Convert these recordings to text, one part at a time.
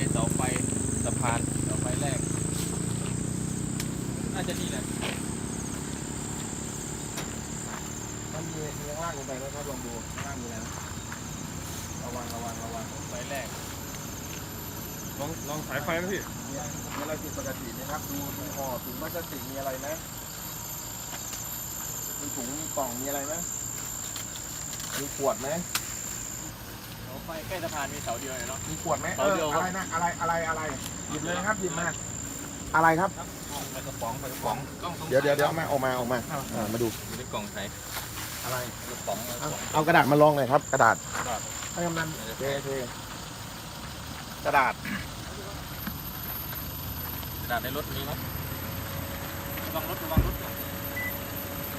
พานเสาไฟแรก น่าจะนี่แหละ มันมีมีข้างล่างลงไปนะครับลองดูข้างล่างมีอะไรนะระวังระวังระวังไฟแรกลองลองสายไฟนะพี่มีมีอะไรผิดปกติไหมครับดูดูห่อถุงพลาสติกมีอะไรไหมมีถุงมีกล่องมีอะไรไหมมีขวดไหมเสา ไฟใกล้สะพานมีเสาเดียวเนี่ยเนาะ มีขวดไหมเอเอาอเดียวครับอะไรนะอะไรอะไรอะไรหยิบเลยนะครับหยิบมา อะไรครับไปกระป๋องไปกระป๋องกล้องเดี๋ยวเดี๋ยวเดี๋ยวเอามาออกมาออกมาอ่ามาดูอยู่ในกล่องใช้อะไรกระป๋องกระเอาป๋องเอากระดาษมาลองหน่อยครับกระดาษกระดาษให้กำนันเทเทกระดาษ กระดาษในรถมีไหมระวังรถระวังรถ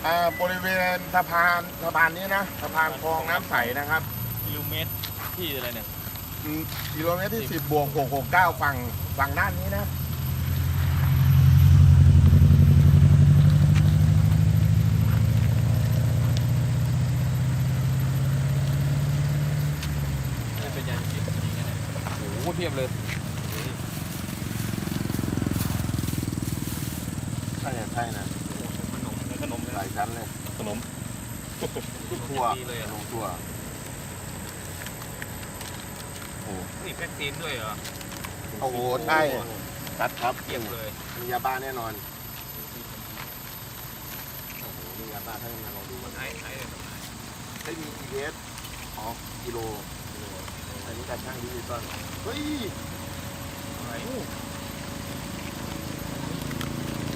อ่าบริเวณสะพานสะพานนี้นะสะพานคลองน้ำใสนะครับกิโลเมตร ที่อะไรเนี่ย อืมกิโลเมตรที่สิบบวกหกหกเก้าฝั่งฝั่งด้านนี้นะนี่เป็นยาเสพติดอย่างเงี้ยเนี่ยโอ้โหเพียบเลยใช่ใช่นะขนมขนมหลายชั้นเลยขนมทั่วดีเลยอะ ลงทั่ว นี่แพ็กซีนด้วยเหรอโอ้โหใช่ชัดครับเทียบเลยมียาบ้าแน่นอนโอ้โหมียาบ้าถ้ามาลองดูมันไอ้ไอ้เลยได้มี GPS อ๋อกิโลกิโลอันนี้การช่างดิจิตอลเฮ้ยไอ้โ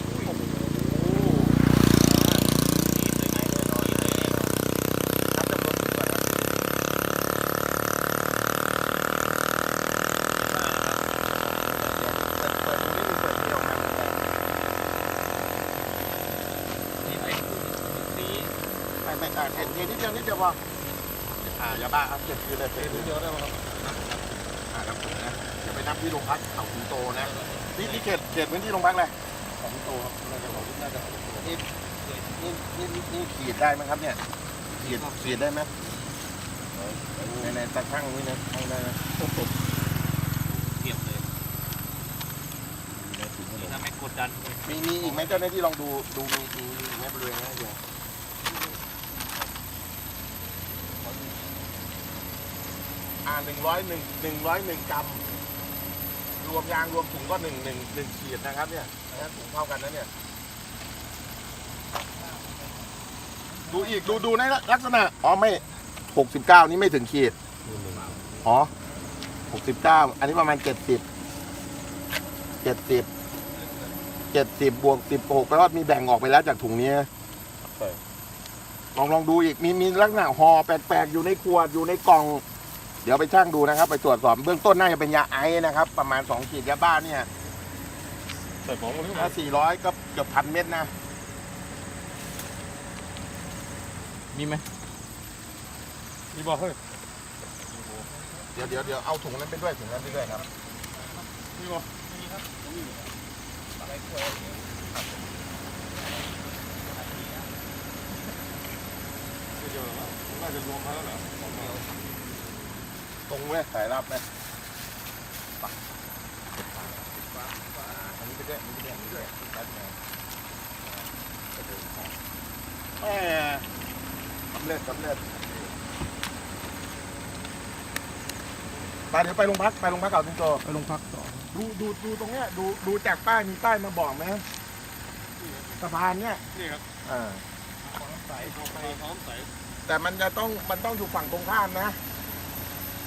อ้โห นี่เลยไงแน่นอนเลย นับจำนวนก่อนนะเปิดเปิดตรงนี้มีเปิดที่ออกมา นี่ไอ้สี ไม่ไม่อ่าเห็นเห็นนิดเดียวนิดเดียวพออ่าอย่าบ้าครับเก็บคืนเลยเก็บคืนเดียวได้ไหมครับอ่าครับผมนะอย่าไปนับที่โรงพักเขาสิงโตนะนี่นี่เขตเขตพื้นที่โรงพักเลยเขาสิงโตครับน่าจะเขาน่าจะเขาสิงโตนี่นี่นี่นี่นี่ขีดได้ไหมครับเนี่ยขีดขีดได้ไหมในในตะช่างนี่นะช่างได้ไหมเทียบเลยนี่ถ้าไม่กดดันมีมีอีกไหมเจ้าหน้าที่ลองดูดูมีมีไหมบริเวณนั้เดียว อ่าหนึ่งร้อยหนึ่งหนึ่งร้อยหนึ่งกรัมรวมยางรวมถุงก็หนึ่งหนึ่งหนึ่งขีดนะครับ เนี่ยนะครับถุงเท่ากันนะเนี่ย ดูอีกดูดูในลักษณะอ๋อไม่หกสิบเก้านี่ไม่ถึงขีดอ๋อหกสิบเก้าอันนี้ประมาณเจ็ดสิบเจ็ดสิบเจ็ดสิบบวกสิบหกแปลว่ามีแบ่งออกไปแล้วจากถุงนี้นะลองลองดูอีกมีมีลักษณะห่อแปลกๆอยู่ในขวดอยู่ในกล่อง เดี๋ยวไปช่างดูนะครับ ไปตรวจสอบเบื้องต้นน่าจะเป็นยาไอซ์นะครับ ประมาณสองขีดยาบ้าเนี่ยใส่ของมันถ้าสี่ร้อยก็เกือบพันเม็ดนะมีไหมมีบอกเฮ้ยเดี๋ยวเดี๋ยวเดี๋ยวเอาถุงนั้นไปด้วยถุงนั้นไปด้วยครับมีบอกเดียวแล้วน่าจะรวมมาแล้วเหรอของเรา ตรงเว้ยสายรับไหมปักอันนี้ไปด้อันนี้ไปด้อันนี้ได้วยแป๊บนึงแหมสำเร็จสำเร็จไปเดี๋ยวไปโรงพักไปโรงพักเก่าจิงโจไปโรงพักต่อดูดูดูตรงเนี้ยดูดูจากป้ายมีป้ายมาบอกไหมสะพานเนี้ยนี่ครับอ่าใส่เข้าไปพร้อมใส่แต่มันจะต้องมันต้องอยู่ฝั่งตรงข้ามนะ